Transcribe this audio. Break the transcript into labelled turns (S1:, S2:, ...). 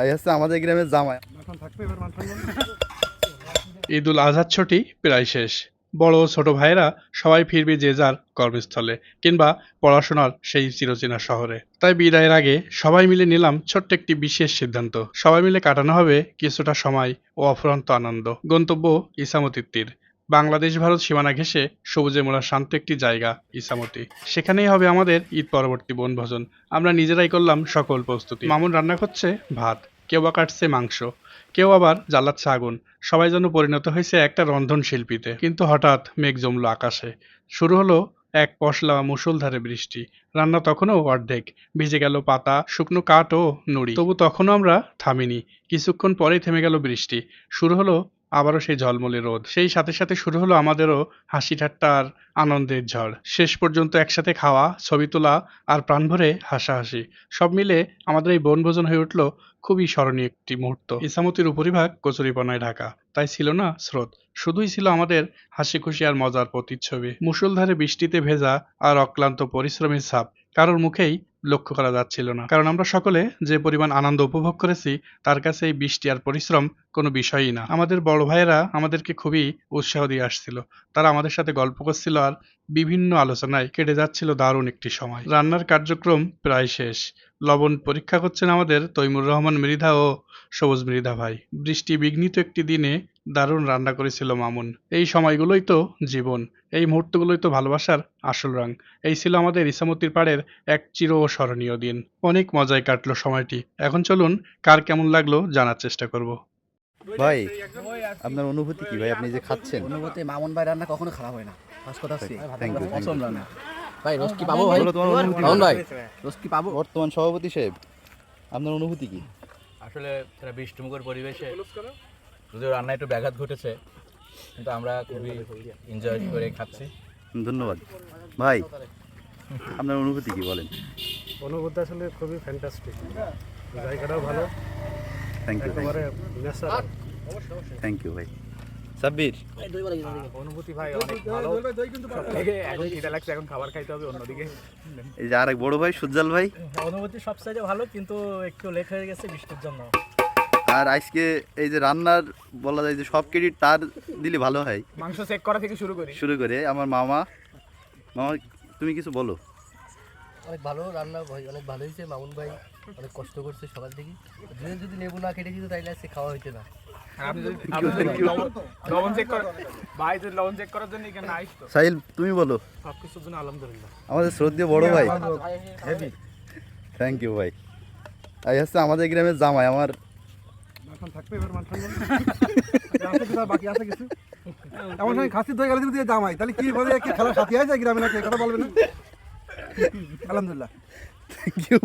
S1: এই হচ্ছে আমাদের গ্রামের জামাই।
S2: ঈদ উল আজহার ছুটি প্রায় শেষ। বড় ছোট ভাইয়েরা সবাই ফিরবে যে যার কর্মস্থলে কিংবা পড়াশোনার সেই চিরচেনা শহরে। তাই বিদায়ের আগে সবাই মিলে নিলাম ছোট্ট একটি বিশেষ সিদ্ধান্ত। সবাই মিলে কাটানো হবে কিছুটা সময় ও অফুরন্ত আনন্দ। গন্তব্য ইসামতির তীর বাংলাদেশ, ভারত সীমানা ঘেঁষে সবুজে মোড়া শান্ত একটি জায়গা, ইসামতি। সেখানেই হবে আমাদের ঈদ পরবর্তী বনভোজন। আমরা নিজেরাই করলাম সকল প্রস্তুতি। মামুন রান্না করছে ভাত। কেউ বা কাটছে মাংস। কেউ আবার জ্বালাচ্ছে আগুন। সবাই যেন পরিণত হয়েছে একটা রন্ধন শিল্পীতে। কিন্তু হঠাৎ মেঘ জমলো আকাশে। শুরু হলো এক পশলা মুষলধারে বৃষ্টি। রান্না তখনও অর্ধেক। ভিজে গেল পাতা, শুকনো কাঠ ও নুড়ি। তবু তখনও আমরা থামিনি। কিছুক্ষণ পরেই থেমে গেল বৃষ্টি। শুরু হলো আবারও সেই ঝলমলে রোদ। সেই সাথে সাথে শুরু হলো আমাদেরও হাসি ঠাট্টা আর আনন্দের ঝড়। শেষ পর্যন্ত একসাথে খাওয়া, ছবি তোলা আর প্রাণ ভরে হাসাহাসি, সব মিলে আমাদের এই বনভোজন হয়ে উঠল খুবই স্মরণীয় একটি মুহূর্ত। ইসামতির উপরিভাগ কচুরিপনায় ঢাকা। তাই ছিল না স্রোত, শুধুই ছিল আমাদের হাসি খুশি আর মজার প্রতিচ্ছবি। মুষলধারে বৃষ্টিতে ভেজা আর অক্লান্ত পরিশ্রমের ছাপ কারোর মুখেই লক্ষ্য করা যাচ্ছিল না। কারণ আমরা সকলে যে পরিমাণ আনন্দ উপভোগ করেছি, তার কাছে এই বৃষ্টি আর পরিশ্রম কোনো বিষয়ই না। আমাদের বড় ভাইয়েরা আমাদেরকে খুবই উৎসাহ দিয়ে আসছিল। তারা আমাদের সাথে গল্প করছিল আর বিভিন্ন আলোচনায় কেটে যাচ্ছিল দারুণ একটি সময়। রান্নার কার্যক্রম প্রায় শেষ। লবণ পরীক্ষা করছেন আমাদের তৈমুর রহমান মৃধা ও সবুজ মৃধা ভাই। বৃষ্টি বিঘ্নিত একটি দিনে দারুণ রান্না করেছিল মামুন। এই সময়গুলোই তো জীবন এই মুহূর্তগুলোই তো ভালোবাসার আসল রং। এই ছিল আমাদের ইসামতির পাড়ের এক চির স্মরণীয় দিন। অনেক মজায় কাটলো সময়টি। এখন চলুন কার কেমন লাগল জানার চেষ্টা করব।
S1: ভাই আপনার অনুভূতি কি ভাই? আপনি যে খাচ্ছেন।
S3: অনুভূতি মামুন ভাই রান্না কখনো খারাপ হয় না। ফার্স্ট কথা
S1: you,
S3: রান্না ভাই রোজ কি পাবো ভাই?
S1: বলো তোমার অনুভূতি
S3: মামুন ভাই রোজ কি পাবো?
S1: বর্তমান সভাপতি সাহেব আপনার অনুভূতি কি?
S4: আসলে একটা বৃষ্টিমুখর পরিবেশে যদিও রান্না একটু ব্যাঘাত ঘটেছে কিন্তু আমরা খুবই এনজয় করে খাচ্ছি।
S1: ধন্যবাদ। ভাই আপনার অনুভূতি কি বলেন?
S5: অনুভূতি আসলে খুবই ফ্যান্টাস্টিক জায়গাটাও ভালো।
S1: থ্যাংক ইউ থ্যাংক ইউ ভাই। সাব্বির।
S5: অনুভূতি ভাই অনেক ভালো। এখন খিদে লাগছে এখন খাবার খাইতে হবে অন্যদিকে।
S1: এই যে আরেক বড় ভাই সুজ্জাল ভাই।
S5: অনুভূতি সব সাইডে ভালো কিন্তু একটু লেট হয়ে গেছে বৃষ্টির জন্য।
S1: আর আজকে এই যে রান্নার বলা যায় যে সব ক্রেডিট তার দিলে ভালো হয়।
S5: মাংস চেক করা থেকে শুরু করি।
S1: শুরু করে আমার মামা। মামা তুমি কিছু বলো।
S3: অনেক ভালো রান্না ভাই অনেক ভালো হয়েছে। মামুন ভাই অনেক কষ্ট করছে সকাল থেকে। দুদিন যদি লেবু না কেটে দিত তাইলে আজকে খাওয়া হইতে না।
S1: সাহিল তুমি বলো।
S5: সব জন্য আলহামদুলিল্লাহ।
S1: আমাদের শ্রদ্ধেয় বড় ভাই। থ্যাংক ইউ ভাই। এই হচ্ছে আমাদের গ্রামের জামাই। আমার
S5: থাকবে এবার মাংস বাকি? আছে কিছু? আমার সঙ্গে খাসি ধরে গেলে যদি হয়। তাহলে কি বলে কি খেলার সাথে আছে গ্রামে নাকি কথা বলবে না। আলহামদুলিল্লাহ।
S1: Thank you